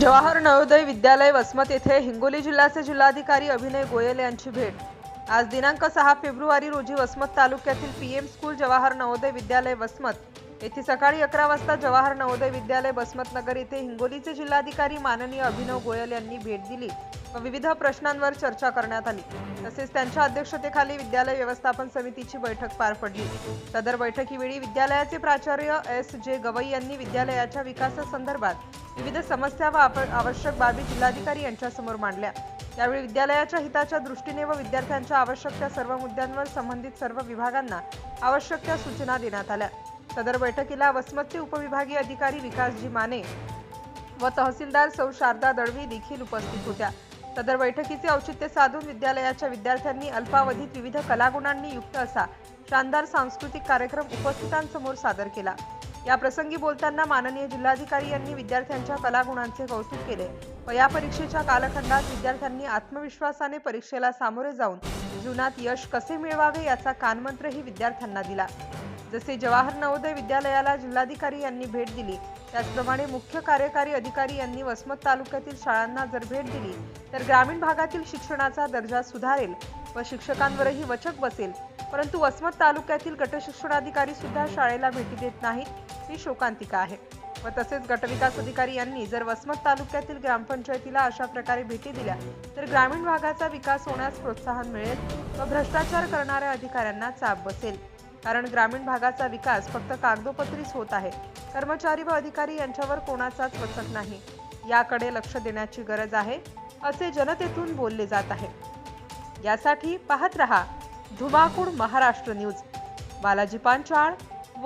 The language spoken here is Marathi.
जवाहर नवोदय विद्यालय वसमत येथे हिंगोली जिल्ह्याचे जिल्हाधिकारी अभिनय गोयल यांची भेट. आज दिनांक सहा फेब्रुवारी रोजी वसमत तालुक्यातील पीएम स्कूल जवाहर नवोदय विद्यालय वसमत येथे सकाळी अकरा वाजता जवाहर नवोदय विद्यालय वसमतनगर येथे हिंगोलीचे जिल्हाधिकारी माननीय अभिनव गोयल यांनी भेट दिली व विविध प्रश्नांवर चर्चा करण्यात आली. तसेच त्यांच्या अध्यक्षतेखाली विद्यालय व्यवस्थापन समितीची बैठक पार पडली. सदर बैठकीवेळी विद्यालयाचे प्राचार्य एस जे गवई यांनी विद्यालयाच्या विकासासंदर्भात विविध समस्या व आप- आवश्यक बाबी जिल्हाधिकारी यांच्यासमोर मांडल्या. यावेळी विद्यालयाच्या हिताच्या दृष्टीने व विद्यार्थ्यांच्या आवश्यक त्या सर्व मुद्द्यांवर संबंधित सर्व विभागांना आवश्यक त्या सूचना देण्यात आल्या. सदर बैठकीला वसमतचे उपविभागीय अधिकारी विकासजी माने व तहसीलदार सौ शारदा दळवी देखील उपस्थित होत्या. सदर बैठकीचे औचित्य साधून विद्यालयाच्या विद्यार्थ्यांनी अल्पावधीत विविध कलागुणांनी युक्त असा शानदार सांस्कृतिक कार्यक्रम उपस्थितांसमोर सादर केला. या प्रसंगी बोलताना माननीय जिल्हाधिकारी यांनी विद्यार्थ्यांच्या कलागुणांचे कौतुक केले व या परीक्षेच्या कालखंडात विद्यार्थ्यांनी आत्मविश्वासाने परीक्षेला सामोरे जाऊन जीवनात यश कसे मिळवावे याचा कानमंत्रही विद्यार्थ्यांना दिला. जसे जवाहर नवोदय विद्यालयाला जिल्हाधिकारी यांनी भेट दिली त्याचप्रमाणे मुख्य कार्यकारी अधिकारी यांनी वसमत तालुक्यातील शाळांना जर भेट दिली तर ग्रामीण भागातील शिक्षणाचा दर्जा सुधारेल व शिक्षकांवरही वचक बसेल. परंतु वसमत तालुक्यातील गटशिक्षणाधिकारी सुद्धा शाळेला भेटी देत नाहीत. ही शोकांतिका आहे. व तसेच गटविकास अधिकारी यांनी जर वसमत तालुक्यातील ग्रामपंचायतीला अशा प्रकारे भेटी दिल्या तर ग्रामीण भागाचा विकास होण्यास प्रोत्साहन मिळेल व भ्रष्टाचार करणाऱ्या अधिकाऱ्यांना चाप बसेल. कारण ग्रामीण भागाचा विकास फक्त कागदोपत्रीच होत आहे. कर्मचारी व अधिकारी यांच्यावर कोणाचाच वचक नाही. याकडे लक्ष देण्याची गरज आहे असे जनतेतून बोलले जात आहे. यासाठी पाहत रहा धुमाकूळ महाराष्ट्र न्यूज. बालाजी पांचाळ